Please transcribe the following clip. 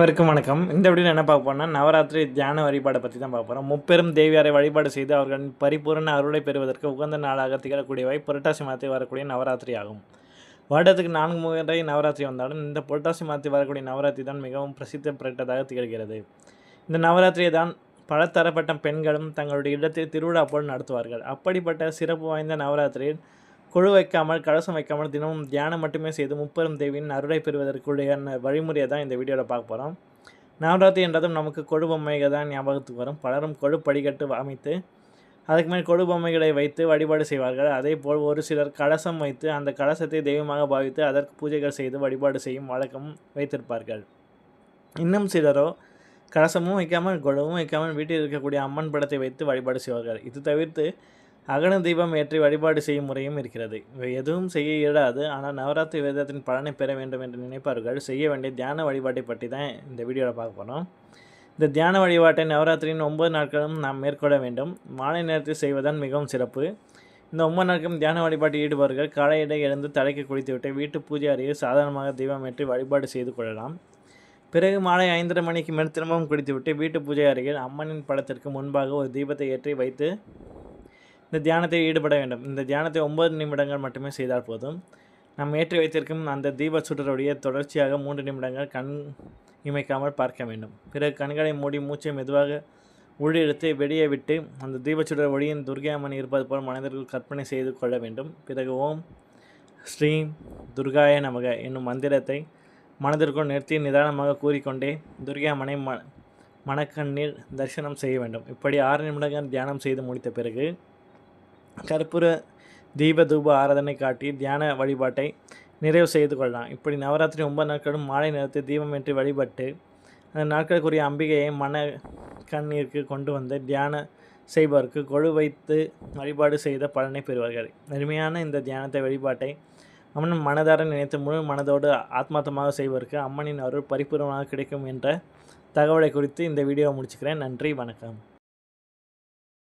அனைவருக்கும் வணக்கம். இந்த வீடியோ என்ன பார்க்க நவராத்திரி தியான வழிபாடை பற்றி தான் பார்க்க போகிறோம் முப்பெரும் தேவியாரை வழிபாடு செய்து அவர்களின் பரிபூரண அருளை பெறுவதற்கு உகந்த நாளாக திகழக்கூடியவை புரட்டாசி மாதத்தில் வரக்கூடிய நவராத்திரி ஆகும். வருடத்துக்கு நான்கு முறை நவராத்திரி வந்தாலும் இந்த புரட்டாசி மாதத்தில் வரக்கூடிய நவராத்திரி தான் மிகவும் பிரசித்தி பெற்றதாக திகழ்கிறது. இந்த நவராத்திரியை தான் பல தரப்பட்ட பெண்களும் தங்களுடைய இடத்தில் திருவிழா போல் நடத்துவார்கள். அப்படிப்பட்ட சிறப்பு வாய்ந்த நவராத்திரியில் கொழு வைக்காமல் கலசம் வைக்காமல் தினமும் தியானம் மட்டுமே செய்து முப்பெரும் தேவியின் அருளை பெறுவதற்குரிய வழிமுறையை தான் இந்த வீடியோவில் பார்க்க போகிறோம் நவராத்திரி என்றதும் நமக்கு கொழு பொம்மைகள் தான் ஞாபகத்துக்கு வரும். பலரும் கொழு படிக்கட்டு அமைத்து அதுக்கு மேல் கொழு பொம்மைகளை வைத்து வழிபாடு செய்வார்கள். அதே போல் ஒரு சிலர் கலசம் வைத்து அந்த கலசத்தை தெய்வமாக பாவித்து அதற்கு பூஜைகள் செய்து வழிபாடு செய்யும் வழக்கம் வைத்திருப்பார்கள். இன்னும் சிலரோ கலசமும் வைக்காமல் கொழுவும் வைக்காமல் வீட்டில் இருக்கக்கூடிய அம்மன் படத்தை வைத்து வழிபாடு செய்வார்கள். இது தவிர்த்து அகன தீபம் ஏற்றி வழிபாடு செய்யும் முறையும் இருக்கிறது. இவை எதுவும் செய்ய இயலாது. ஆனால் நவராத்திரி வேதத்தின் பலனை பெற வேண்டும் என்று நினைப்பார்கள். செய்ய வேண்டிய தியான வழிபாட்டை பற்றி தான் இந்த வீடியோவில் பார்க்க போகிறோம் இந்த தியான வழிபாட்டை நவராத்திரியின் ஒன்பது நாட்களும் நாம் மேற்கொள்ள வேண்டும். மாலை நேரத்தில் செய்வதன் மிகவும் சிறப்பு. இந்த ஒன்பது நாட்களும் தியான வழிபாட்டில் ஈடுபவர்கள் காலையிட எழுந்து தலைக்கு குளித்துவிட்டு வீட்டு பூஜை அறையில் சாதாரணமாக தீபம் ஏற்றி வழிபாடு செய்து கொள்ளலாம். பிறகு மாலை ஐந்தரை மணிக்கு மேல் திரும்பவும் குளித்துவிட்டு வீட்டு பூஜை அறையில் அம்மனின் படத்திற்கு முன்பாக ஒரு தீபத்தை ஏற்றி வைத்து இந்த தியானத்தை ஈடுபட வேண்டும். இந்த தியானத்தை ஒன்பது நிமிடங்கள் மட்டுமே செய்தால் போதும். நாம் ஏற்றி வைத்திருக்கும் அந்த தீப சுடருடைய தொடர்ச்சியாக மூன்று நிமிடங்கள் கண் இமைக்காமல் பார்க்க வேண்டும். பிறகு கண்களை மூடி மூச்சை மெதுவாக உள்ளிழுத்து வெளியே விட்டு அந்த தீபச்சுடர் ஒளியின் துர்கையம்மன் இருப்பது போல் மனிதர்கள் கற்பனை செய்து கொள்ள வேண்டும். பிறகு ஓம் ஸ்ரீம் துர்காய நமக என்னும் மந்திரத்தை மனதிற்குள் நிறுத்தி நிதானமாக கூறிக்கொண்டே துர்கையம்மனை ம மணக்கண்ணீர் தரிசனம் செய்ய வேண்டும். இப்படி ஆறு நிமிடங்கள் தியானம் செய்து முடித்த பிறகு கற்பூர தீப தூப ஆராதனை காட்டி தியான வழிபாட்டை நிறைவு செய்து கொள்ளலாம் இப்படி நவராத்திரி ஒன்பது நாட்களும் மாலை நேரத்தில் தீபமேற்றி வழிபட்டு அந்த நாட்களுக்குரிய அம்பிகையை மன கண்ணீருக்கு கொண்டு வந்து தியான செய்பவருக்கு கொழு வைத்து வழிபாடு செய்த பலனை பெறுவார்கள். எளிமையான இந்த தியானத்தை வழிபாட்டை அம்மன் மனதார நினைத்து முழு மனதோடு ஆத்மார்த்தமாக செய்வதற்கு அம்மனின் அருள் பரிபூர்ணமாக கிடைக்கும் என்ற தகவலை குறித்து இந்த வீடியோவை முடிச்சுக்கிறேன். நன்றி வணக்கம்.